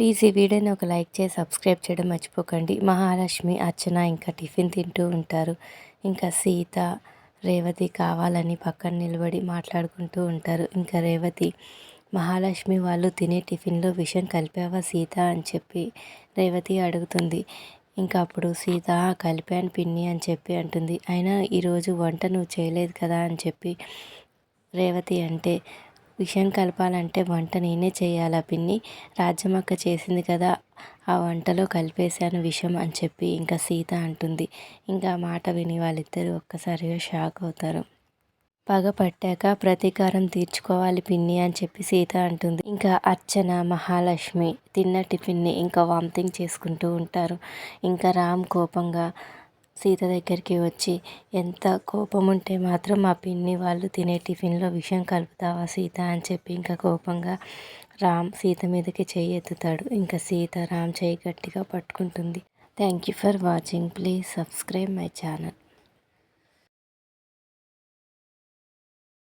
Please ఈ వీడియోని ఒక లైక్ చేసి సబ్స్క్రైబ్ చేయడం మర్చిపోకండి. మహాలక్ష్మి అర్చన ఇంకా టిఫిన్ తింటూ ఉంటారు. ఇంకా సీత రేవతి కావాలని పక్కన నిలబడి మాట్లాడుకుంటూ ఉంటారు. ఇంకా రేవతి మహాలక్ష్మి వాళ్ళు తినే టిఫిన్లో విషయం కలిపావా సీత అని చెప్పి రేవతి అడుగుతుంది. ఇంకా అప్పుడు సీత కలిపాను పిన్ని అని చెప్పి అంటుంది. అయినా ఈరోజు వంట నువ్వు చేయలేదు కదా అని చెప్పి రేవతి అంటే విషయం కలపాలంటే వంట నేనే చేయాలా పిన్ని? రాజ్యమక్క చేసింది కదా ఆ వంటలో కలిపేశాను విషం అని చెప్పి ఇంకా సీత అంటుంది. ఇంకా మాట విని వాళ్ళిద్దరూ ఒక్కసారిగా షాక్ అవుతారు. పగ పట్టాక ప్రతీకారం తీర్చుకోవాలి పిన్ని అని చెప్పి సీత అంటుంది. ఇంకా అర్చన మహాలక్ష్మి తిన్న టిఫిన్ని ఇంకా వామిటింగ్ చేసుకుంటూ ఉంటారు. ఇంకా రామ్ కోపంగా సీత దగ్గరికి వచ్చి ఎంత కోపం ఉంటే మాత్రం మా పిన్ని వాళ్ళు తినే టిఫిన్లో విషయం కలుపుతావా సీత? అని చెప్పి ఇంకా కోపంగా రామ్ సీత మీదకి చేయి ఎత్తుతాడు ఇంకా సీత రామ్ చేయి గట్టిగా పట్టుకుంటుంది. Thank you for watching. Please subscribe my channel.